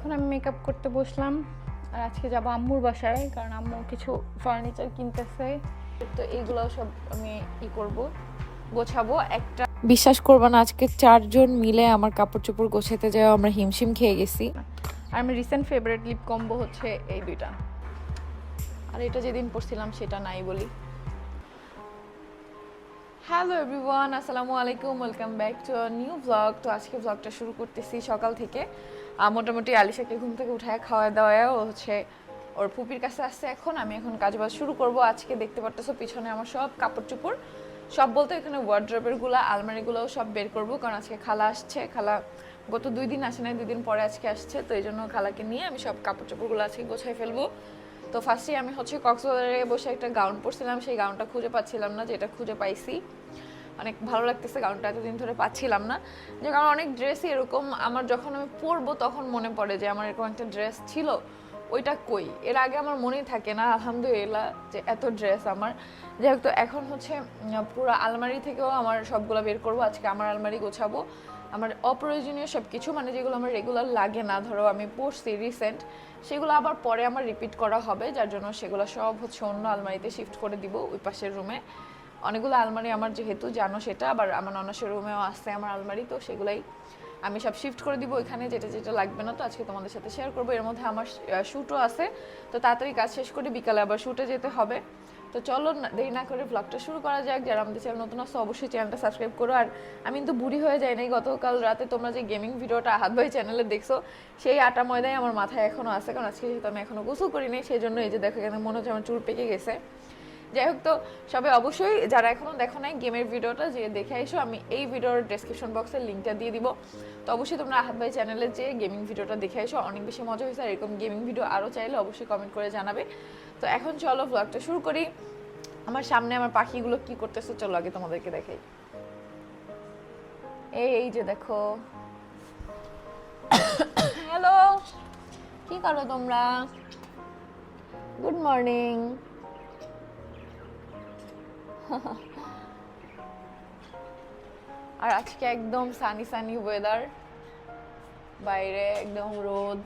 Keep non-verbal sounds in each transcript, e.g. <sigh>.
এখন আমি মেকআপ করতে বসলাম। আর আজকে যাব আম্মুর বাসায়, কারণ আম্মু কিছু ফার্নিচার কিনতেছে। তো এইগুলো সব আমি ই করব, গোছাবো। একটা বিশ্বাস করব না, আজকে চারজন মিলে আমার কাপড় চোপড় গোছাতে যাওয়া, আমরা হিমশিম খেয়ে গেছি। আর আমি রিসেন্ট ফেভারিট লিপ কম্বো হচ্ছে এই দুইটা। আর এটা যেদিন পড়ছিলাম সেটা নাই বলি। হ্যালো এভরিওয়ান আসসালামু আলাইকুম welcome back to new blog তো আজকে ব্লগটা শুরু করতেছি সকাল থেকে। মোটামুটি আলিশাকে ঘুম থেকে উঠায় খাওয়া দাওয়া ও হচ্ছে ওর ফুপির কাছে আসছে এখন। আমি এখন কাজবাজ শুরু করব। আজকে দেখতে পারতেছো পিছনে আমার সব কাপড় চোপড়। সব বলতে এখানে ওয়ার্ড্রপেরগুলো, আলমারিগুলোও সব বের করব। কারণ আজকে খালা আসছে। খালা গত দুই দিন আসে নাই, দুই দিন পরে আজকে আসছে। তো এই জন্য খালাকে নিয়ে আমি সব কাপড় চোপড়গুলো আজকে গোছাই ফেলব। তো ফার্স্টে আমি হচ্ছে কক্সবাজারে বসে একটা গাউন পরছিলাম। সেই গাউনটা খুঁজে পাচ্ছিলাম না, যেটা খুঁজে পাইছি। অনেক ভালো লাগতেছে গাউনটা এতদিন ধরে পাচ্ছিলাম না। যে কারণ অনেক ড্রেসই এরকম, আমার যখন আমি পরবো তখন মনে পড়ে যে আমার এরকম একটা ড্রেস ছিল, ওইটা কই? এর আগে আমার মনেই থাকে না, আলহামদুলিল্লাহ, যে এত ড্রেস আমার। যাই তো এখন হচ্ছে পুরো আলমারি থেকেও আমার সবগুলো বের করব, আজকে আমার আলমারি গোছাবো। আমার অপ্রয়োজনীয় সব কিছু মানে যেগুলো আমার রেগুলার লাগে না, ধরো আমি পড়ছি রিসেন্ট সেগুলো আবার পরে আমার রিপিট করা হবে, যার জন্য সেগুলো সব হচ্ছে অন্য আলমারিতে শিফট করে দিব, ওই পাশের রুমে অনেকগুলো আলমারি আমার যেহেতু জানো সেটা, আবার আমার অনাসের রুমেও আসছে আমার আলমারি, তো সেগুলাই আমি সব শিফট করে দিব ওইখানে যেটা যেটা লাগবে না, তো আজকে তোমাদের সাথে শেয়ার করব। এর মধ্যে আমার শ্যুটও আছে, তো তাড়াতাড়ি কাজ শেষ করে, বিকালে আবার শ্যুটে যেতে হবে। তো চলো দেরি না করে ব্লগটা শুরু করা যাক। যারা আমাদের চ্যানেল নতুন আসছে অবশ্যই চ্যানেলটা সাবস্ক্রাইব করো। আর আমি কিন্তু বুড়ি হয়ে যাই নাই, গতকাল রাতে তোমরা যে গেমিং ভিডিওটা হাত ভাই চ্যানেলে দেখছ, সেই আটা ময়দাই আমার মাথায় এখনও আছে, কারণ আজকে যেহেতু আমি এখনও গোসল করি নাই, সেই জন্য এই যে দেখো এখানে মনে হচ্ছে আমার চুল পেকে গেছে। যাই হোক, তো সবাই অবশ্যই যারা এখনও দেখো নাই গেমের ভিডিওটা যে দেখে এসো। আমি এই ভিডিওর ডেসক্রিপশন বক্সের লিঙ্কটা দিয়ে দিব। তো অবশ্যই তোমরা আহাত ভাই চ্যানেলে যে গেমিং ভিডিওটা দেখে এসো। অনেক বেশি মজা হয়েছে, আর এরকম গেমিং ভিডিও আরও চাইলে অবশ্যই কমেন্ট করে জানাবে। তো এখন চলো ব্লগটা শুরু করি। আমার সামনে আমার পাখিগুলো কি করতেছে, চলো আগে তোমাদেরকে দেখাই। এই এই যে দেখো। <coughs> হ্যালো কি করো তোমরা? গুড মর্নিং <laughs> আর আজকে একদম সানি সানি ওয়েদার বাইরে একদম রোদ।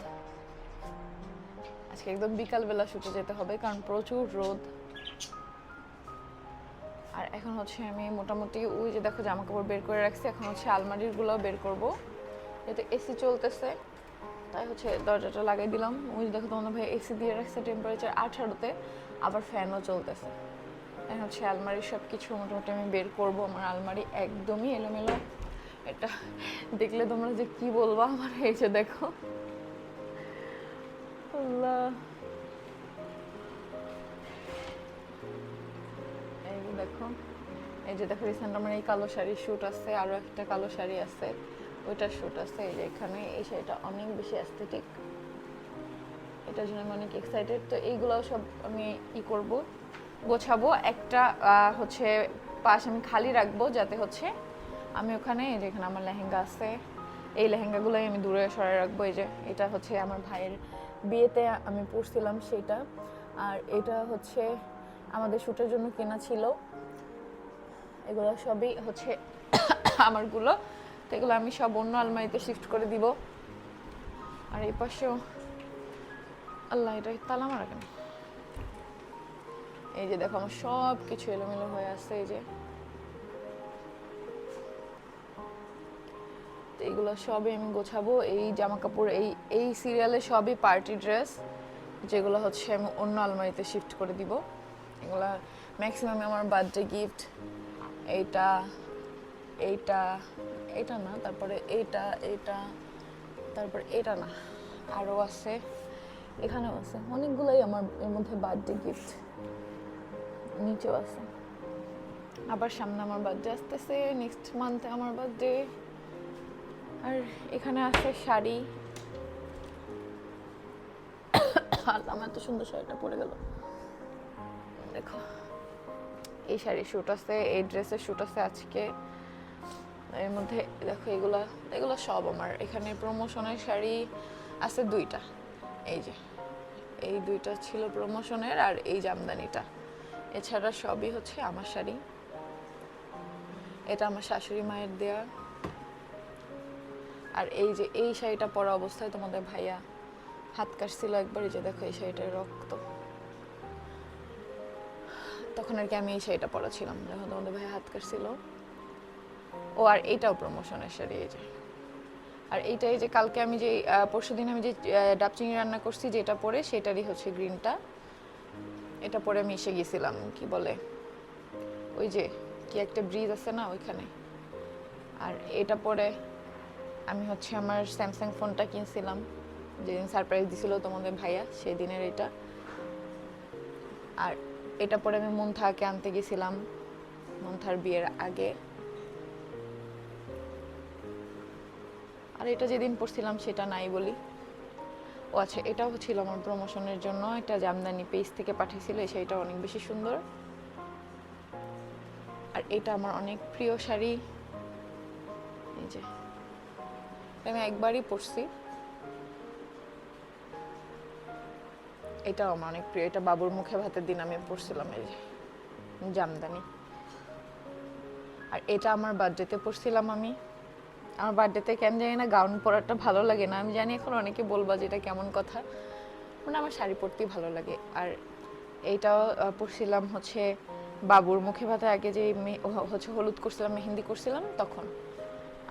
আজকে একদম বিকালবেলা শুতে যেতে হবে, কারণ প্রচুর রোদ। আর এখন হচ্ছে আমি মোটামুটি ওই যে দেখো জামা কাপড় বের করে রাখছি, এখন হচ্ছে আলমারিরগুলো বের করব। যেহেতু এসি চলতেছে, তাই হচ্ছে দরজাটা লাগাই দিলাম। ওই দেখো তোমাদের ভাই এসি দিয়ে রাখছে টেম্পারেচার আঠারোতে, আবার ফ্যানও চলতেছে। হচ্ছে আলমারির সব কিছু মোটামুটি আমি বের করব। আমার আলমারি একদমই এলোমেলো। এটা দেখলে তোমরা যে কি বলব আমার? এই যে দেখো। এই যে দেখো। এই যে দেখো রিসেন্ট আমার এই কালো শাড়ির শ্যুট আছে, আরও একটা কালো শাড়ি আছে। ওইটার শ্যুট আছে। এই যে এখানে, এই শাড়িটা অনেক বেশি অ্যাস্থেটিক এটার জন্য আমি অনেক এক্সাইটেড তো এইগুলো সব আমি ই করব। গোছাবো। একটা হচ্ছে পাশ আমি খালি রাখব যাতে হচ্ছে আমি ওখানে এই যে এখানে আমার লেহেঙ্গা আছে, এই লেহেঙ্গাগুলোই আমি দূরে সরাই রাখব। এই যে এটা হচ্ছে আমার ভাইয়ের বিয়েতে আমি পরছিলাম সেটা। আর এটা হচ্ছে আমাদের শ্যুটের জন্য কেনা ছিল। এগুলো সবই হচ্ছে <coughs> আমারগুলো। তো এগুলো আমি সব অন্য আলমারিতে শিফট করে দিব। আর এই পাশেও আল্লাহ, এটা তালা মারা কেন? এই যে দেখো, আমার সব কিছু এলোমেলো হয়ে আসছে এই যে। এইগুলো সবই আমি গোছাবো। এই জামা কাপড় এই এই সিরিয়ালে সবই পার্টি ড্রেস যেগুলো হচ্ছে আমি অন্য আলমারিতে শিফট করে দিব। এগুলা ম্যাক্সিমাম আমার বার্থডে গিফট এইটা এইটা এটা না, তারপরে এইটা এইটা, তারপর এটা না। আরও আছে, এখানেও আছে। অনেকগুলোই আমার এর মধ্যে বার্থডে গিফট নিচেও আছে। আবার সামনে আমার বার্থডে আসতেছে নেক্সট মান্থে আমার বার্থডে আর এখানে আছে শাড়ি। আল্লাহ, আমার এত সুন্দর শাড়িটা পরে গেল। দেখো, এই শাড়ির শ্যুট আছে, এই ড্রেসের শ্যুট আছে আজকে। এর মধ্যে দেখো এগুলা, এগুলো সব আমার। এখানে প্রমোশনের শাড়ি আছে দুইটা। এই যে, এই দুইটা ছিল প্রমোশনের আর এই জামদানিটা এছাড়া সবই হচ্ছে আমার শাড়ি। এটা আমার শাশুড়ি মায়ের দেয়া। আর এই যে এই শাড়িটা পরা অবস্থায় তোমাদের ভাইয়া হাত কাটছিল একবার এই যে দেখো এই শাড়িটার রক্ত। তখন আর কি আমি এই শাড়িটা পরা ছিলাম যখন তোমাদের ভাই হাত কাটছিল। ও আর এইটাও প্রমোশনের শাড়ি এই যে। আর এইটা এই যে কালকে আমি যে পরশু দিন আমি যে আহ, ডাব চিংড়ি রান্না করছি যেটা পরে সেটারই হচ্ছে গ্রিনটা এটা পরে আমি এসে গেছিলাম, কি বলে? ওই যে, কি একটা ব্রিজ আছে না ওইখানে? আর এটা পরে আমি হচ্ছে আমার স্যামসাং ফোনটা কিনছিলাম, যেদিন সারপ্রাইজ দিছিল তোমাদের ভাইয়া সেই দিনের এটা। আর এটা পরে আমি মন্থাকে আনতে গেছিলাম, মন্থার বিয়ের আগে। আর এটা যেদিন পড়ছিলাম সেটা নাই বলি। ও আচ্ছা এটাও ছিল আমার প্রমোশনের জন্য। এটা জামদানি পেজ থেকে পাঠিয়েছিল শাড়িটা অনেক বেশি সুন্দর। আর এটা আমার অনেক প্রিয় শাড়ি। এই যে, আমি একবারই পরছি। এটাও আমার অনেক প্রিয়, এটা বাবুর মুখে ভাতের দিন আমি পরছিলাম, এই যে, জামদানি। আর এটা আমার বার্থডেতে পরছিলাম আমি। আমার বার্থডেতে কেন জানি না গাউন পরাটা ভালো লাগে না। আমি জানি এখন অনেকে বলবা যে এটা কেমন কথা মানে আমার শাড়ি পরতেই ভালো লাগে। আর এইটাও পরছিলাম হচ্ছে বাবুর মুখে ভাতে আগে যে হচ্ছে হলুদ করছিলাম, মেহেন্দি করছিলাম, তখন।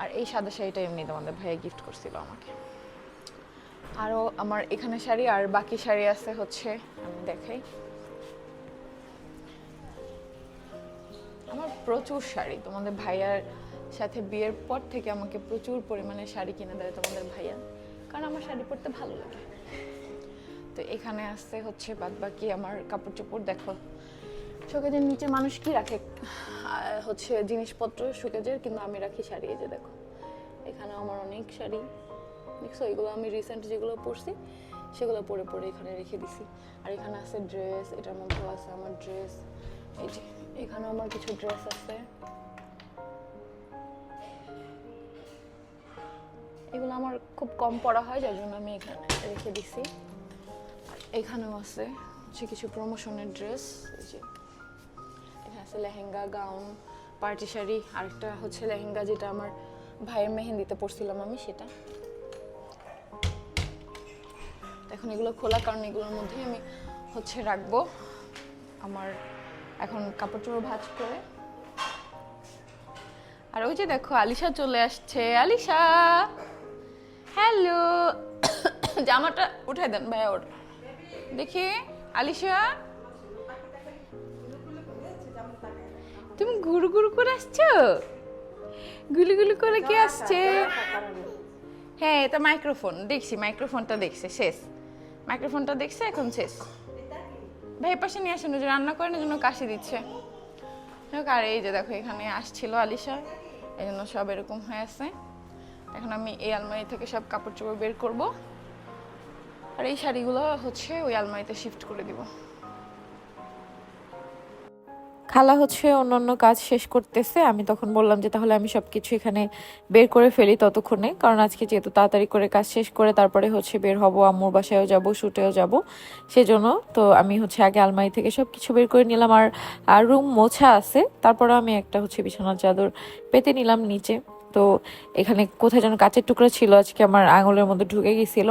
আর এই সাদা শাড়িটা এমনি তোমাদের ভাইয়া গিফট করছিল আমাকে। আরও আমার এখানে শাড়ি, আর বাকি শাড়ি আছে হচ্ছে, আমি দেখাই। আমার প্রচুর শাড়ি, তোমাদের ভাইয়ার সাথে বিয়ের পর থেকে আমাকে প্রচুর পরিমাণে শাড়ি কিনে দেয় তোমাদের ভাইয়া, কারণ আমার শাড়ি পরতে ভালো লাগে। তো এখানে আসছে হচ্ছে বাদ বাকি আমার কাপড় চোপড় দেখো। শোকেজের নিচে মানুষ কি রাখে? হচ্ছে জিনিসপত্র শোকেজের, কিন্তু আমি রাখি শাড়ি, এই যে দেখো। এখানে আমার অনেক শাড়ি। দেখছ, এগুলো আমি রিসেন্ট যেগুলো পরছি, সেগুলো পরে পরে এখানে রেখে দিছি। আর এখানে আছে ড্রেস এটার মধ্যেও আছে আমার ড্রেস এই যে এখানে আমার কিছু ড্রেস আছে। এগুলো আমার খুব কম পড়া হয়, যার জন্য আমি এখানে রেখে দিছি। এখানেও আছে হচ্ছে কিছু প্রমোশনের ড্রেস এই যে এখানে আছে লেহেঙ্গা গাউন পার্টি শাড়ি, আরেকটা হচ্ছে লেহেঙ্গা যেটা আমার ভাইয়ের মেহেন্দিতে পরছিলাম আমি, সেটা। এখন এগুলো খোলা, কারণ এগুলোর মধ্যেই আমি হচ্ছে রাখব আমার এখন কাপড় চোপড় ভাঁজ করে। আর ওই যে দেখো, আলিশা চলে আসছে, আলিশা! হ্যালো। <coughs> জামাটা উঠাই দেন ভাইয়া ওর। দেখি, আলিশা। তুমি গুরু গুরু করে আসছো? গুলু গুলু করে কে আসছে? হ্যাঁ এটা মাইক্রোফোন। দেখছি, মাইক্রোফোনটা দেখছে, শেষ। মাইক্রোফোনটা দেখছে, এখন শেষ। ভাই পাশে নিয়ে আসেন যে রান্না করেন জন্য কাশি দিচ্ছে। আর এই যে দেখো, এখানে আসছিল আলিশা। এই জন্য সব এরকম হয়ে আছে। এখন আমি এই আলমারি থেকে সব কাপড় চোপড় বের করব। আর এই শাড়িগুলো হচ্ছে ওই আলমারিতে শিফট করে দিব। খালা হচ্ছে অন্যান্য কাজ শেষ করতেছে। আমি তখন বললাম যে তাহলে আমি সবকিছু এখানে বের করে ফেলি ততক্ষণে। কারণ আজকে যেহেতু তাড়াতাড়ি করে কাজ শেষ করে তারপরে হচ্ছে বের হব, আম্মুর বাসায়ও যাব, শুটেও যাব। সেজন্য তো আমি হচ্ছে আগে আলমারি থেকে সব কিছু বের করে নিলাম। আর রুম মোছা আছে। তারপরে আমি একটা হচ্ছে বিছানার চাদর পেতে নিলাম নিচে। তো এখানে কোথায় যেন কাচের টুকরো ছিল, আজকে আমার আঙুলের মধ্যে ঢুকে গেছিল।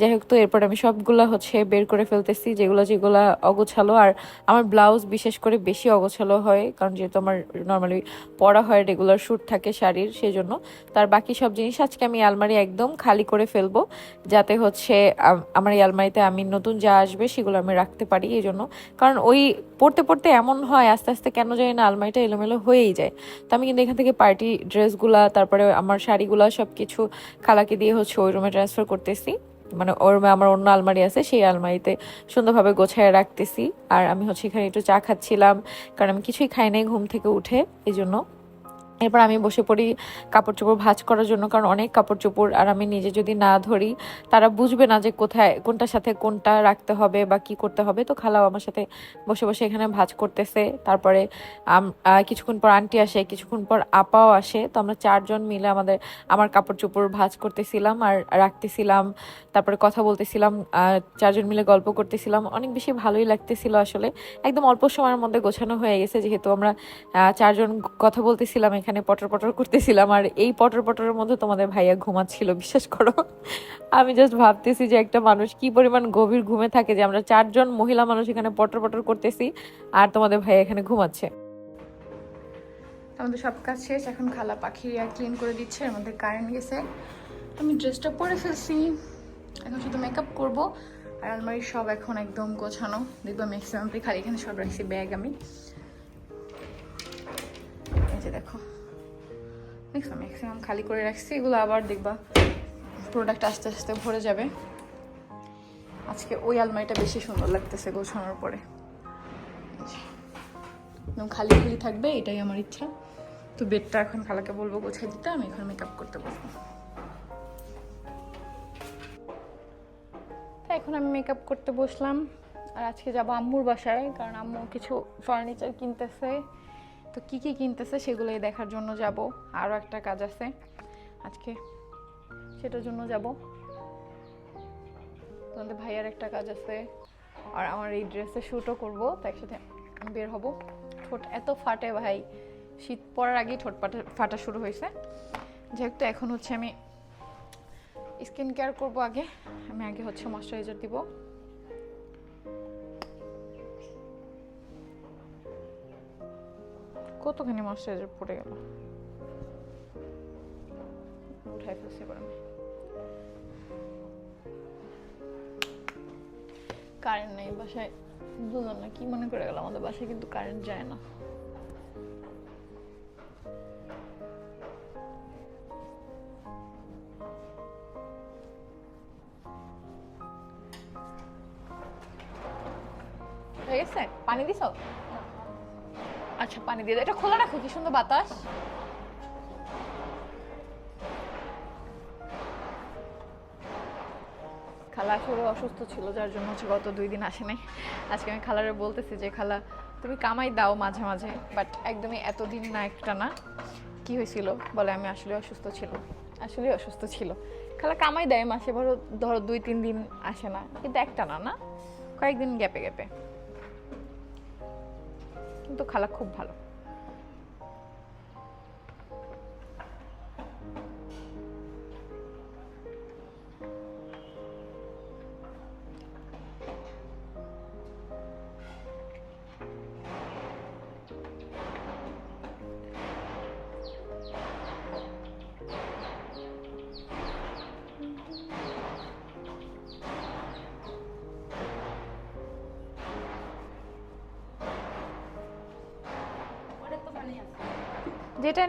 যাই হোক তো, এরপর আমি সবগুলো হচ্ছে বের করে ফেলতেছি, যেগুলো যেগুলা অগোছালো। আর আমার ব্লাউজ বিশেষ করে বেশি অগোছালো হয়, কারণ যেহেতু আমার নর্মালি পরা হয় রেগুলার শ্যুট থাকে শাড়ির সেই জন্য তার বাকি সব জিনিস আজকে আমি আলমারি একদম খালি করে ফেলব, যাতে হচ্ছে আমার এই আলমারিতে আমি নতুন যা আসবে সেগুলো আমি রাখতে পারি, এই জন্য। কারণ ওই পড়তে পড়তে এমন হয়, আস্তে আস্তে কেন জানি না আলমারিটা এলোমেলো হয়েই যায়। তো আমি কিন্তু এখান থেকে পার্টি ড্রেসগুলা তারপরে আমার শাড়িগুলো সব কিছু খালাকে দিয়ে হচ্ছে ওই রুমে ট্রান্সফার করতেছি। মানে ওর আমার অন্য আলমারি আছে, সেই আলমারিতে সুন্দরভাবে গোছায় রাখতেছি। আর আমি হচ্ছে এখানে একটু চা খাচ্ছিলাম, কারণ আমি কিছুই খাই নাই ঘুম থেকে উঠে এই জন্য এরপর আমি বসে পড়ি কাপড় চোপড় ভাঁজ করার জন্য, কারণ অনেক কাপড় চোপড় আর আমি নিজে যদি না ধরি, তারা বুঝবে না যে কোথায়, কোনটার সাথে কোনটা রাখতে হবে বা কি করতে হবে। তো খালাও আমার সাথে বসে বসে এখানে ভাজ করতেছে। তারপরে কিছুক্ষণ পর আন্টি আসে, কিছুক্ষণ পর আপাও আসে। তো আমরা চারজন মিলে আমাদের, আমার কাপড় চোপড় ভাজ করতেছিলাম আর রাখতেছিলাম। তারপরে কথা বলতেছিলাম চারজন মিলে গল্প করতেছিলাম। অনেক বেশি ভালোই লাগতেছিল আসলে। একদম অল্প সময়ের মধ্যে গোছানো হয়ে গেছে, যেহেতু আমরা চারজন কথা বলতেছিলাম এখানে। এখানে পটর পটর করতেছিলাম, আর এই পটর পটরের মধ্যে তোমাদের ভাইয়া ঘুমাচ্ছিল, বিশ্বাস করো। আমি জাস্ট ভাবতেছি যে একটা মানুষ কি পরিমাণ গভীর ঘুমে থাকে যে আমরা চারজন মহিলা মানুষ এখানে পটর পটর করতেছি, আর তোমাদের ভাইয়া এখানে ঘুমাচ্ছে। আমাদের সব কাজ শেষ, এখন খালা পাখি আর ক্লিন করে দিচ্ছে, এর মধ্যে কারেন্ট গেছে। আমি ড্রেসটা পরে ফেলছি, এখন শুধু মেকআপ করব, আর আলমারি সব এখন একদম গোছানো। দেখব ম্যাক্সিমাম খালি এখানে সব রাখছি ব্যাগ আমি। এই যে দেখো। দেখছ ম্যাক্সিমাম খালি করে রাখছি, এগুলো আবার দেখবা। প্রোডাক্ট আস্তে আস্তে ভরে যাবে। আজকে ওই আলমারিটা বেশি সুন্দর লাগতেছে গোছানোর পরে। একদম খালি খালি থাকবে, এটাই আমার ইচ্ছা। তো বেডটা এখন খালাকে বলব গোছাই দিতে, আমি এখন মেকআপ করতে বসবো। তো এখন আমি মেকআপ করতে বসলাম। আর আজকে যাব আম্মুর বাসায়, কারণ আম্মু কিছু ফার্নিচার কিনতেছে। তো কি কি কিনতেছে সেগুলোই দেখার জন্য যাব। আরও একটা কাজ আছে। আজকে সেটার জন্য যাব। তোমাদের ভাইয়ার একটা কাজ আছে। আর আমার এই ড্রেসে শ্যুটও করব, তো একসাথে বের হব। ঠোঁট এত ফাটে ভাই। শীত পড়ার আগেই ঠোঁট ফাটা ফাটা শুরু হয়েছে। যেহেতু এখন হচ্ছে আমি স্কিন কেয়ার করব আগে, আমি আগে হচ্ছে ময়শ্চারাইজার দিব। কতখানি ময়শ্চারাইজার পড়ে গেল? উঠাই ফেলছি এবার আমি। কারেন্ট নেই, বাসায় দুজন না কি মনে করে গেল আমাদের বাসায় কিন্তু কারেন্ট যায় না। পানি দিয়ে। এটা খোলা রাখো, কি সুন্দর বাতাস। খালা আসলে অসুস্থ ছিল, যার জন্য হচ্ছে গত দুই দিন আসে নাই আজকে আমি খালারে বলতেছি যে, খালা, তুমি কামাই দাও মাঝে মাঝে বাট একদমই এতদিন না একটা না। কি হয়েছিল বলে আমি আসলে অসুস্থ ছিল, আসলে অসুস্থ ছিল। খালা কামাই দেয় মাসে, ধরো ধরো দুই, তিন দিন আসে না, কিন্তু একটা না না? কয়েকদিন গ্যাপে গ্যাপে। কিন্তু খালা খুব ভালো।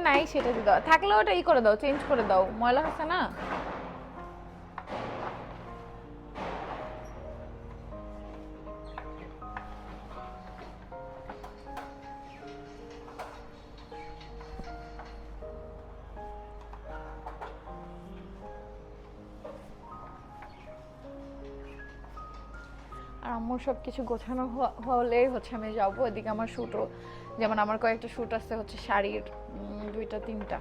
নাই, সেটা দিয়ে দাও। থাকলে ওটা ই করে দাও চেঞ্জ করে দাও। ময়লা হচ্ছে না? আর সব কিছু গোছানো হলেই হচ্ছে আমি যাব। এদিকে আমার শ্যুটও যেমন আমার কয়েকটা শ্যুট আছে, হচ্ছে শাড়ির দুইটা, তিনটা।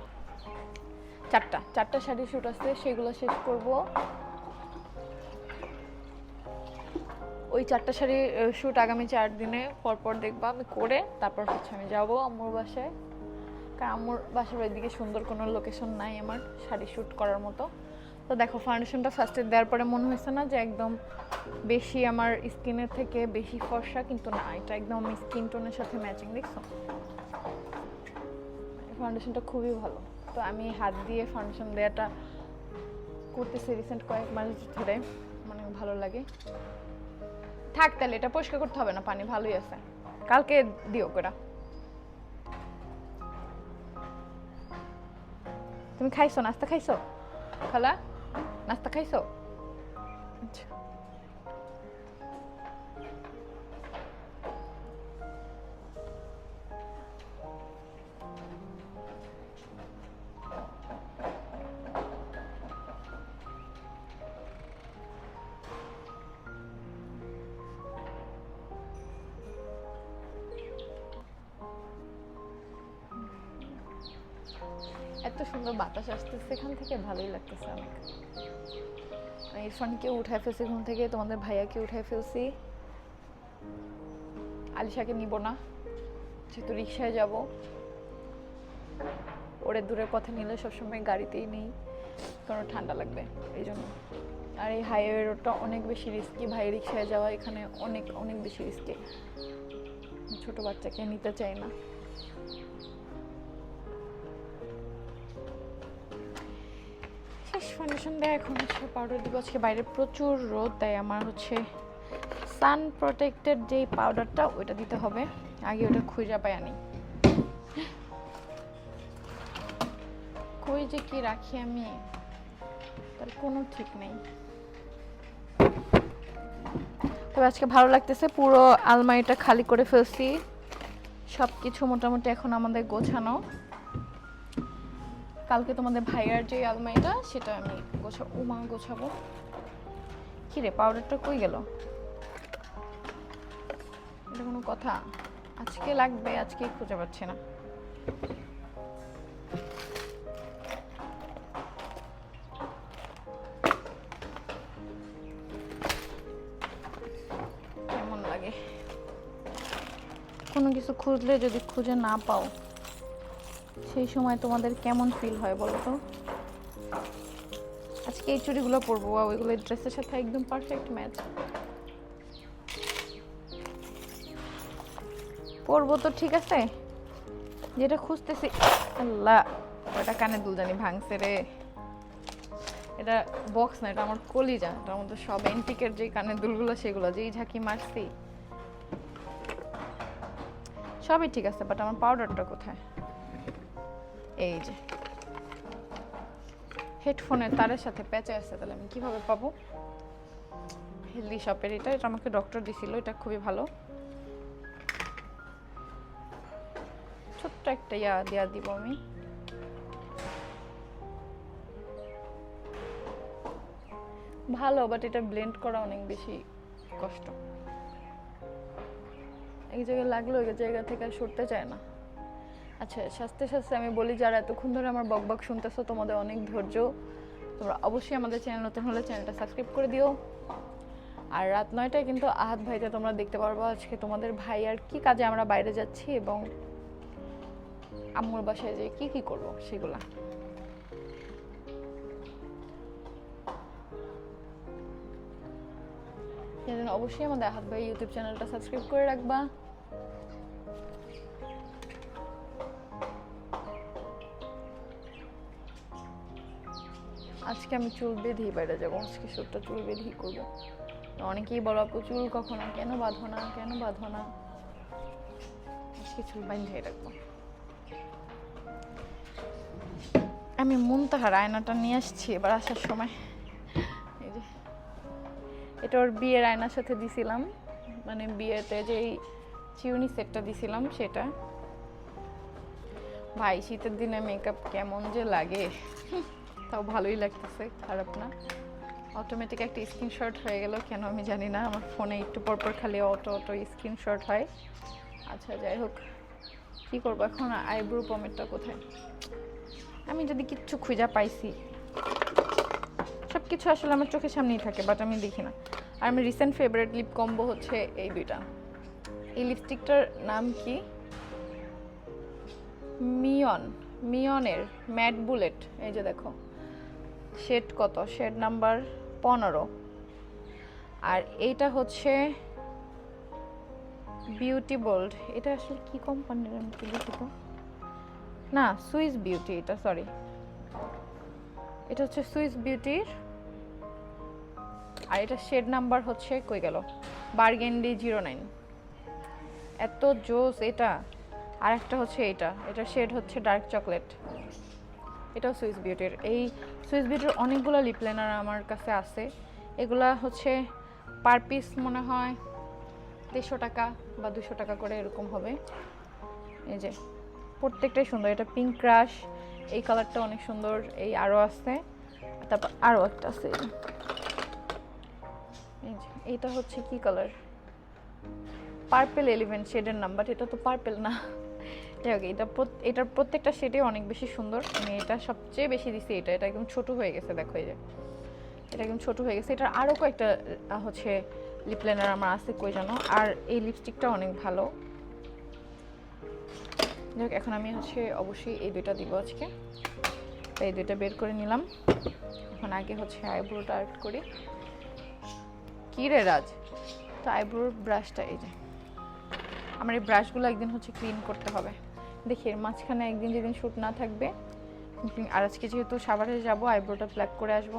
চারটা চারটা শাড়ির শ্যুট আছে, সেগুলো শেষ করব। ওই চারটা শাড়ি শ্যুট আগামী চার দিনে পর পর দেখব আমি করে, তারপর হচ্ছে আমি যাব আম্মুর বাসায়। কারণ আম্মুর বাসার ওইদিকে সুন্দর কোনো লোকেশন নাই আমার শাড়ি শ্যুট করার মতো। তো দেখো ফাউন্ডেশনটা ফার্স্টে দেওয়ার পরে মনে হয়েছে না যে একদম বেশি আমার স্কিনের থেকে বেশি ফর্সা, কিন্তু না, এটা একদম স্কিন টোনের সাথে ম্যাচিং দেখছ? ফাউন্ডেশনটা খুবই ভালো। তো আমি হাত দিয়ে ফাউন্ডেশন দেওয়াটা করতেছি রিসেন্ট কয়েক মাস ধরে। মানে ভালো লাগে। থাক তাহলে, এটা পরিষ্কার করতে হবে না, পানি ভালোই আছে। কালকে দিও করা তুমি খাইছো? নাস্তা খাইছো? খালা? নাস্তা খাইছো? আচ্ছা। থেকে ভালোই লাগতেছে অনেক ইরফানকে উঠায় ফেলছি ঘুম থেকে, তোমাদের ভাইয়াকে উঠায় ফেলছি। আলিশাকে নিব না, যেহেতু রিক্সায় যাব। ওরে দূরের পথে নিলে সবসময় গাড়িতেই নেই কারণ ঠান্ডা লাগবে এই জন্য। আর এই হাইওয়ে রোডটা অনেক বেশি রিস্কি ভাই রিক্সায় যাওয়া এখানে অনেক অনেক বেশি রিস্কি ছোট বাচ্চাকে নিতে চাই না। ফাউন্ডেশন দেয় এখন হচ্ছে পাউডার দিব। আজকে বাইরে প্রচুর রোদ, তাই আমার হচ্ছে সান প্রোটেক্টেড যেই পাউডারটা, ওইটা দিতে হবে। আগে ওটা খুঁজে পাই আনি। কই যে কি রাখি আমি? তার কোনো ঠিক নেই। তবে আজকে ভালো লাগতেছে, পুরো আলমারিটা খালি করে ফেলছি। সব কিছু মোটামুটি এখন আমাদের গোছানো। কালকে তোমাদের ভাইয়ার যে আলমারিটা, সেটা আমি গোছাবো উমা গোছাবো। কি রে পাউডারটা কই গেল? এটা কোনো কথা? আজকে লাগবে, আজকে খুঁজে পাচ্ছি না। কেমন লাগে? কোনো কিছু খুঁজলে যদি খুঁজে না পাও সেই সময় তোমাদের কেমন ফিল হয় বলো তো? আজকে এই চুড়িগুলো পরবো আর ওইগুলো ড্রেসের সাথে একদম পারফেক্ট ম্যাচ পরবো তো, ঠিক আছে? যেটা খুঁজতেছি, আল্লাহ, ওটা কানে দুল জানি ভাঙছে রে। এটা বক্স না, এটা আমার কলিজা, এটার মধ্যে সব এন্টিকের যে কানের দুলগুলো, সেগুলো, যেই ঝাঁকি মারছি। সবই ঠিক আছে বাট আমার পাউডারটা কোথায়? এই যে। হেডফোনের তারের সাথে প্যাচে আছে, তাহলে আমি কীভাবে পাবো? হেলদি শপের এটা এটা আমাকে ডক্টর দিছিল, এটা খুবই ভালো। ছোট্ট একটা ইয়া দেওয়া দিব আমি। ভালো বাট এটা ব্লেন্ড করা অনেক বেশি কষ্ট। এক জায়গায় লাগল, এক জায়গা থেকে আর সরতে চায় না। আচ্ছা স্বাস্থ্য স্বাস্থ্যে আমি বলি, যারা এতক্ষণ ধরে আমার বক বক শুনতেছো, তোমাদের অনেক ধৈর্য। তোমরা অবশ্যই আমাদের চ্যানেল নতুন হলে চ্যানেলটা সাবস্ক্রাইব করে দিও। আর রাত নয়টায় কিন্তু আহাত ভাইতে তোমরা দেখতে পারব, আজকে তোমাদের ভাই আর কি কাজে আমরা বাইরে যাচ্ছি এবং আম্মুর বাসায় যে কি কি করব সেগুলা। অবশ্যই আমাদের আহাত ভাই ইউটিউব চ্যানেলটা সাবস্ক্রাইব করে রাখবা। আজকে আমি চুল বেঁধেই বাইরে যাব, আজকে সুটটা চুল বেঁধেই করব। অনেকেই বলো আপু, চুল কখনো কেন বাঁধো না, কেন বাঁধো না? আজকে চুল বেঁধেই রাখব। আমি মুনতাহার আয়নাটা নিয়ে আসছি এবার আসার সময়। এই যে, এটা ওর বিয়ের আয়নার সাথে দিছিলাম। মানে বিয়েতে যেই চিউনি সেটটা দিছিলাম, সেটা। ভাই, শীতের দিনে মেকআপ কেমন যে লাগে। তাও ভালোই লাগতেছে, খারাপ না। অটোমেটিক একটা স্ক্রিনশট হয়ে গেল, কেন আমি জানি না, আমার ফোনে একটু পরপর খালি অটো অটো স্ক্রিনশট হয়। আচ্ছা যাই হোক, কী করব এখন? আইব্রো পমেটটা কোথায়? আমি যদি কিচ্ছু খুঁজা পাইছি সব কিছু আসলে আমার চোখের সামনেই থাকে বাট আমি দেখি না। আর আমি রিসেন্ট ফেভারিট লিপ কম্বো হচ্ছে এই দুইটা। এই লিপস্টিকটার নাম কি? মিয়ন, মিয়নের ম্যাট বুলেট এই যে দেখো। শেড কত? শেড নাম্বার পনেরো। আর এইটা হচ্ছে বিউটি বোল্ড। এটা আসলে কি কোম্পানির আমি দেখি তো। না, সুইস বিউটি এটা সরি এটা হচ্ছে সুইস বিউটির। আর এটা শেড নাম্বার হচ্ছে কই গেল? Burgundy zero nine. এত জোস এটা। আর একটা হচ্ছে এটা এটা শেড হচ্ছে ডার্ক চকলেট। এটাও সুইস বিউটির। এই সুইস বিউটির অনেকগুলো লিপ লাইনার আমার কাছে আছে। এগুলা হচ্ছে পার পিস মনে হয় দেড়শো টাকা বা দুশো টাকা করে এরকম হবে। এই যে, প্রত্যেকটাই সুন্দর। এটা পিঙ্ক ক্রাশ এই কালারটা অনেক সুন্দর, এই আরও আছে। তারপর আরও একটা আছে। এই যে। এই এইটা হচ্ছে কি কালার পার্পেল এলিভেন শেডের নাম্বার, এটা তো পার্পেল না। যাই হোক এটা এটার প্রত্যেকটা শেডে অনেক বেশি সুন্দর। আমি এটা সবচেয়ে বেশি দিছি এটা এটা একদম ছোট হয়ে গেছে, দেখো এই যে। এটা একদম ছোট হয়ে গেছে। এটার আরও কয়েকটা হচ্ছে লিপ লাইনার আমার আছে, কই জানো? আর এই লিপস্টিকটা অনেক ভালো। যাক এখন আমি হচ্ছে অবশ্যই এই দুইটা দিব আজকে। তো এই দুইটা বের করে নিলাম। এখন আগে হচ্ছে আইব্রোটা আর্ট করি। কী রে রাজ? তো আইব্রোর ব্রাশটা এই যে। আমার এই ব্রাশগুলো একদিন হচ্ছে ক্লিন করতে হবে। দেখি, এর মাঝখানে একদিন যেদিন শ্যুট না থাকবে আর আজকে যেহেতু সাভারে যাব, আইব্রোটা প্ল্যাক করে আসব।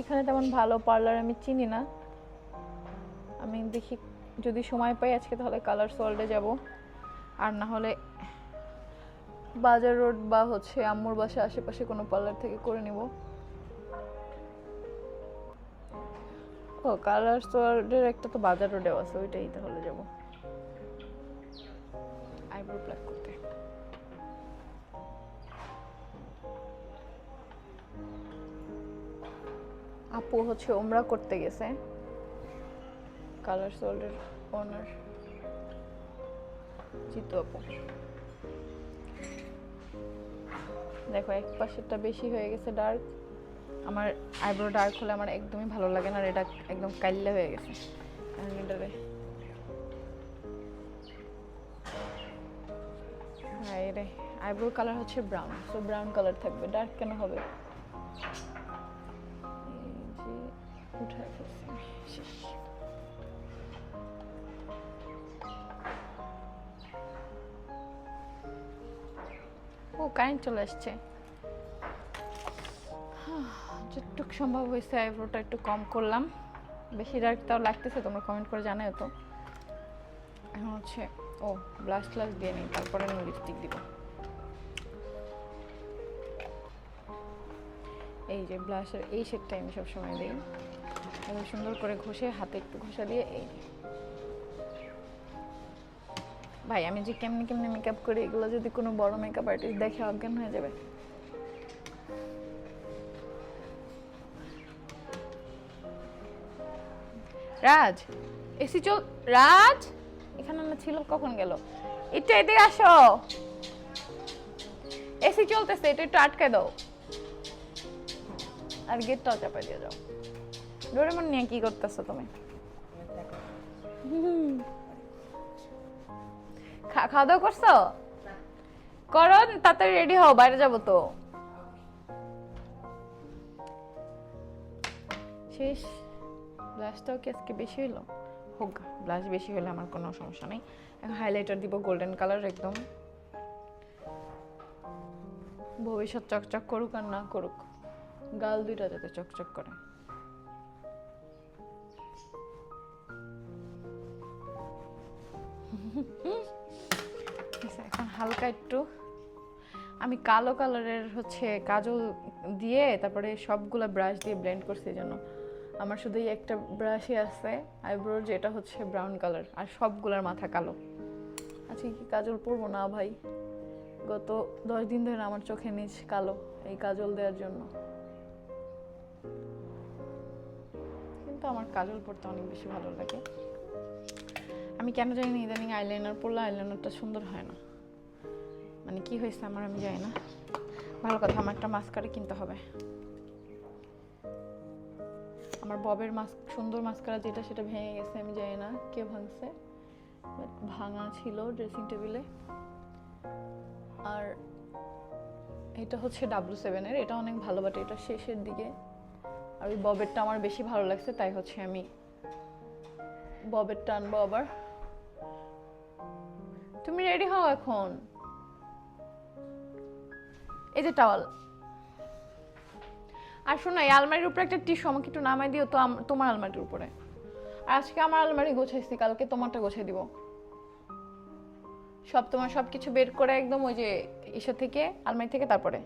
এখানে তেমন ভালো পার্লার আমি চিনি না। আমি দেখি, যদি সময় পাই আজকে তাহলে কালার সল্টে যাব। আর না হলে বাজার রোড বা হচ্ছে আম্মুর বাসা আশেপাশে কোনো পার্লার থেকে করে নিব। ও কালার সল্টের একটা তো বাজার রোডেও আছে, ওইটাই তাহলে যাব। আপু হচ্ছে ওমরা করতে গেছে। কালার সোল্ডের ওনার জিতু আপু। দেখো, এক পাশেরটা বেশি হয়ে গেছে ডার্ক আমার আইব্রো ডার্ক হলে আমার একদমই ভালো লাগে না, আর এটা একদম কাইল্লা হয়ে গেছে। এটারে আইব্রো কালার হচ্ছে ব্রাউন সো ব্রাউন কালার থাকবে। ডার্ক কেন হবে? যে উঠায় ফেলছি শেষ। ও কারেন্ট চলে আসছে। যতটুকু সম্ভব হয়েছে, আইব্রোটা একটু কম করলাম। বেশি ডার্ক তাও লাগতেছে, তোমরা কমেন্ট করে জানাও তো। এখন হচ্ছে, ও ব্লাশ ট্লাশ দিয়ে নিই, তারপরে আমি লিপস্টিক দিব। এই যে ব্লাশের এই শেডটা আমি সবসময় দিই। এবার সুন্দর করে ঘষে, হাতে একটু ঘষা দিয়ে এই ভাই, আমি যে কেমনি কেমনি মেকআপ করি, এগুলো যদি কোনো বড় মেকআপ আর্টিস্ট দেখে অজ্ঞান হয়ে যাবে। রাজ, এসি চল রাজ, এখানে না ছিল, কখন গেল? একটু এদিকে আসো। এসি চলতেছে এটা একটু আটকে দাও। আর গেটটাও চাপা দিয়ে যাও ডোরেমন নিয়ে কি করতেছো তুমি? খাওয়া দাওয়া করছ? করো তাড়াতাড়ি রেডি হও, বাইরে যাব তো। শেষ। ব্লাশটাও কি আজকে বেশি হলো হোক ব্লাশ বেশি হলে আমার কোনো সমস্যা নেই। এখন হাইলাইটার দিব গোল্ডেন কালার একদম। ভবিষ্যৎ চকচক করুক আর না করুক। গাল দুইটা যাতে চকচক করে। আচ্ছা, এখন হালকা একটু। আমি কালো কালারের হচ্ছে কাজল দিয়ে তারপরে সবগুলা ব্রাশ দিয়ে ব্লেন্ড করছি যেন। আমার শুধু এই একটা ব্রাশই আছে আইব্রোর যেটা হচ্ছে ব্রাউন কালার আর সবগুলার মাথা কালো। আজকে কি কাজল পরবো না ভাই? গত দশ দিন ধরে আমার চোখে নিচ কালো এই কাজল দেওয়ার জন্য। আমার কাজল পরতে অনেক বেশি ভালো লাগে। আমি কেন জানি না ইদানিং আইলাইনার পরলে আইলাইনারটা সুন্দর হয় না। মানে কি হয়েছে আমার আমি জানি না। ভালো কথা, আমার একটা মাস্কারা কিনতে হবে। আমার ববের মাস্ক সুন্দর মাস্কারা যেটা সেটা ভেঙে গেছে, আমি জানি না কে ভাঙছে। বাট ভাঙা ছিল ড্রেসিং টেবিলে আর এটা হচ্ছে ডাব্লু সেভেনের এটা অনেক ভালো বাট এটা শেষের দিকে। আর ওই ববেরটা আমার বেশি ভালো লাগছে, তাই হচ্ছে আমি ববেরটা আনব আবার। তুমি রেডি হও এখন? এই যে টাওয়াল আর শোনো, এই আলমারির উপরে একটা টিস্যু আমাকে একটু নামাই দিও তো তোমার আলমারির উপরে। আর আজকে আমার আলমারি গোছাইছি, কালকে তোমারটা গোছাই দিব। সব তোমার সব কিছু বের করে একদম ওই যে ইসে থেকে, আলমারি থেকে তারপরে।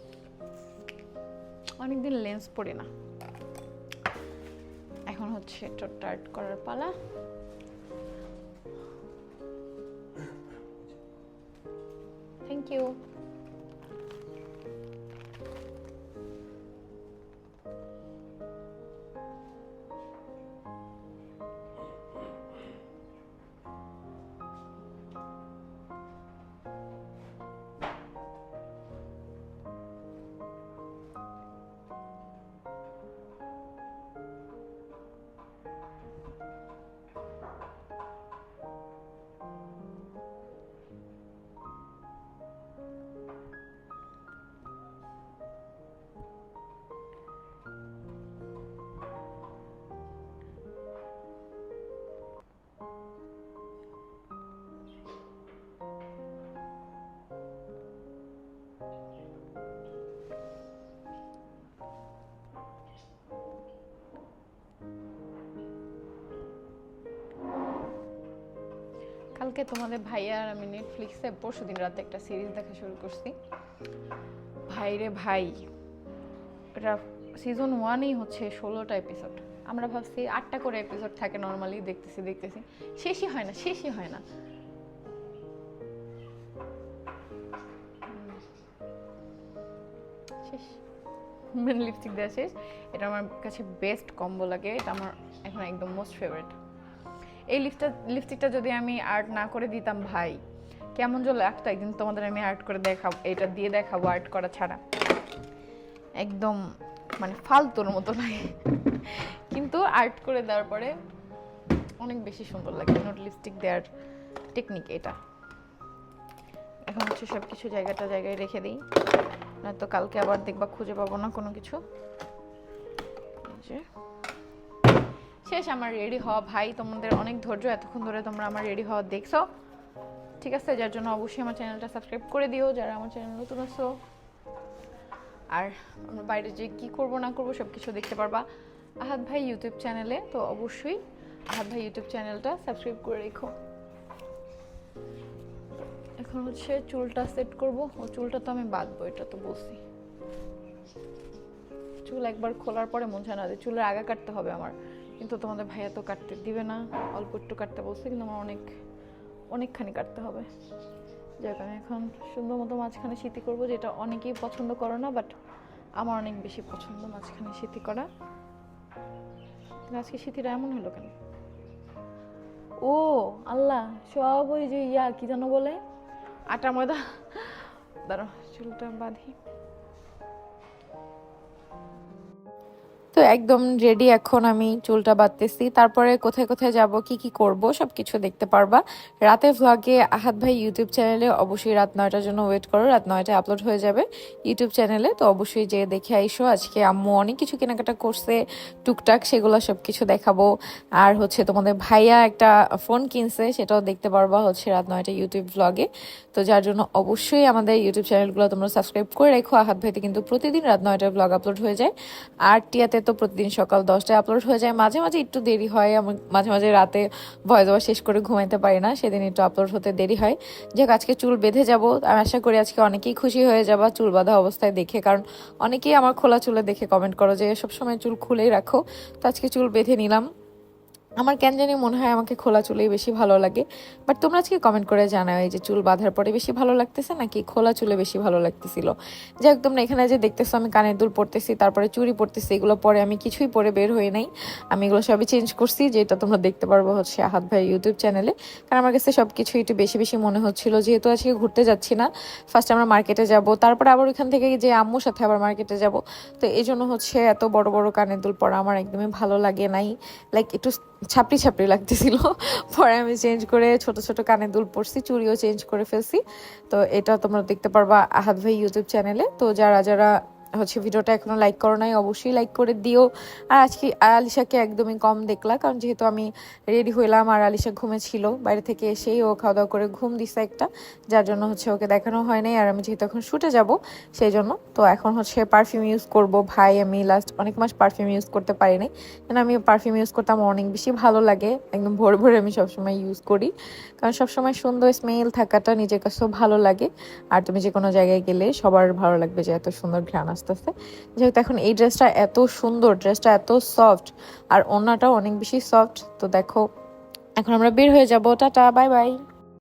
শেষ মাস্কারা অনেকদিন লেন্স পরি না। এখন হচ্ছে টার্ট করার পালা। থ্যাংক ইউ কালকে তোমাদের ভাইয়া আর আমি নেটফ্লিক্সে পরশু দিন রাতে একটা সিরিজ দেখা শুরু করছি। ভাই রে ভাই, এটা সিজন ওয়ানই হচ্ছে ষোলোটা এপিসোড আমরা ভাবছি আটটা করে এপিসোড থাকে নর্মালি দেখতেছি দেখতেছি। শেষই হয় না, শেষই হয় না। শেষ। লিপস্টিক দেওয়া শেষ। এটা আমার কাছে বেস্ট কম্বো লাগে। এটা আমার এখন একদম মোস্ট ফেভারিট এই লিপস্টিকটা লিপস্টিকটা যদি আমি আর্ট না করে দিতাম, ভাই, কেমন যে লাগতো একদিন তোমাদের আমি আর্ট করে দেখাবো, এটা দিয়ে দেখাবো আর্ট করা ছাড়া। একদম মানে ফালতুর মতো লাগে। কিন্তু আর্ট করে দেওয়ার পরে অনেক বেশি সুন্দর লাগে নোট লিপস্টিক দেওয়ার টেকনিক এটা। এখন হচ্ছে সব কিছু জায়গাটা জায়গায় রেখে দিই, নয়তো কালকে আবার দেখবা খুঁজে পাবো না কোনো কিছু। শেষ, আমার রেডি হওয়া ভাই, তোমাদের অনেক ধৈর্য, এতক্ষণ ধরে তোমরা আমার রেডি হওয়া দেখছ। ঠিক আছে, যার জন্য অবশ্যই আমার চ্যানেলটা সাবস্ক্রাইব করে দিও, যারা আমার চ্যানেল নতুন আছো। আর আমরা বাইরে যে কি করব, না করব সব কিছু দেখতে পারবা। আহাদ ভাই ইউটিউব চ্যানেলে তো অবশ্যই আহাদ ভাই ইউটিউব চ্যানেলটা সাবস্ক্রাইব করে রেখো। এখন হচ্ছে চুলটা সেট করব। ও চুলটা তো আমি বাঁধবো, এটা তো বলছি। চুল একবার খোলার পরে মন চায় না চুলের আগা কাটতে হবে আমার। কিন্তু তোমাদের ভাইয়া তো কাটতে দিবে না, অল্প একটু কাটতে বলছে, কিন্তু আমার অনেক, অনেকখানি কাটতে হবে। যাক আমি এখন সুন্দর মতো মাঝখানে স্মৃতি করব, যেটা অনেকেই পছন্দ করো না বাট আমার অনেক বেশি পছন্দ মাঝখানে স্মৃতি করা। আজকে স্মৃতিটা এমন হলো কেন? ও, আল্লাহ, সব ওই যে ইয়া, কি যেন বলে? আটা ময়দা। দাঁড়ো চুলটা বাঁধি। তো একদম রেডি এখন আমি চুলটা বাঁধতেছি। তারপরে কোথায় কোথায় যাব, কি কি করব সব কিছু দেখতে পারবা। রাতে ভ্লগে আহাদ ভাই ইউটিউব চ্যানেলে অবশ্যই রাত নয়টার জন্য ওয়েট করো, রাত নয়টায় আপলোড হয়ে যাবে ইউটিউব চ্যানেলে তো অবশ্যই যে দেখে আইসো। আজকে আম্মু অনেক কিছু কেনাকাটা করছে, টুকটাক সেগুলো সব কিছু দেখাবো। আর হচ্ছে তোমাদের ভাইয়া একটা ফোন কিনছে, সেটাও দেখতে পারবা হচ্ছে রাত নয়টা ইউটিউব ভ্লগে তো যার জন্য অবশ্যই আমাদের ইউটিউব চ্যানেলগুলো তোমরা সাবস্ক্রাইব করে রেখো। আহাদ ভাইতে কিন্তু প্রতিদিন রাত নয়টায় ব্লগ আপলোড হয়ে যায়। আর টিয়াতে তো প্রতিদিন সকাল দশটায় আপলোড হয়ে যায়। মাঝে মাঝে একটু দেরি হয় আমার মাঝে মাঝে রাতে ভয় দেওয়া শেষ করে ঘুমাইতে পারি না, সেদিন একটু আপলোড হতে দেরি হয়। যে আজকে চুল বেঁধে যাব। আমি আশা করি আজকে অনেকেই খুশি হয়ে যাবা চুল বাঁধা অবস্থায় দেখে, কারণ অনেকেই আমার খোলা চুলে দেখে কমেন্ট করো যে, সবসময় চুল খুলেই রাখো। তো আজকে চুল বেঁধে নিলাম। আমার কেন জানি মনে হয় আমাকে খোলা চুলেই বেশি ভালো লাগে। বাট তোমরা আজকে কমেন্ট করে জানাও এই যে চুল বাঁধার পরে বেশি ভালো লাগতেছে নাকি খোলা চুলে বেশি ভালো লাগতেছিল? যাই হোক, তোমরা এখানে যে দেখতেছো আমি কানের দুল পরতেছি, তারপরে চুড়ি পরতেছি, এগুলো পরে আমি কিছুই পরে বের হয়ে নাই। আমি এগুলো সবই চেঞ্জ করছি, যেটা তোমরা দেখতে পারব হচ্ছে আহাত ভাই ইউটিউব চ্যানেলে কারণ আমার কাছে সব কিছু একটু বেশি বেশি মনে হচ্ছিল, যেহেতু আজকে ঘুরতে যাচ্ছি না। ফার্স্ট আমরা মার্কেটে যাব, তারপরে আবার ওইখান থেকে যে আম্মুর সাথে আবার মার্কেটে যাব। তো এই জন্য হচ্ছে এত বড় বড় কানের দুল পরা আমার একদমই ভালো লাগে নাই। লাইক একটু ছাপড়ি ছাপড়ি লাগতেছিল। পরে আমি চেঞ্জ করে ছোট ছোট কানে দুল পরছি, চুড়িও চেঞ্জ করে ফেলছি। তো এটা তোমরা দেখতে পারবা আহাদ ভাই ইউটিউব চ্যানেলে তো যারা যারা হচ্ছে ভিডিওটা এখনও লাইক করো নাই, অবশ্যই লাইক করে দিও। আর আজকে আলিশাকে একদমই কম দেখলা, কারণ যেহেতু আমি রেডি হইলাম আর আলিশা ঘুমেছিল বাইরে থেকে এসেই ও খাওয়া দাওয়া করে ঘুম দিছে একটা, যার জন্য হচ্ছে ওকে দেখানো হয় নাই, আর আমি যেহেতু এখন শুটে যাব, সেই জন্য। তো এখন হচ্ছে পারফিউম ইউজ করব, ভাই, আমি লাস্ট অনেক মাস পারফিউম ইউজ করতে পারি নাই। কারণ আমি পারফিউম ইউজ করতে আমার অনেক বেশি ভালো লাগে, একদম ভোর ভোরে আমি সবসময় ইউজ করি। কারণ সবসময় সুন্দর স্মেল থাকাটা নিজের কাছেও ভালো লাগে। আর তুমি যে কোনো জায়গায় গেলে সবার ভালো লাগবে যে এত সুন্দর ঘ্রাণ আসতেছে যেহেতু এখন এই ড্রেসটা এত সুন্দর, ড্রেসটা এত সফট আর ওড়নাটাও অনেক বেশি সফট তো দেখো, এখন আমরা বের হয়ে যাব। Tata bye bye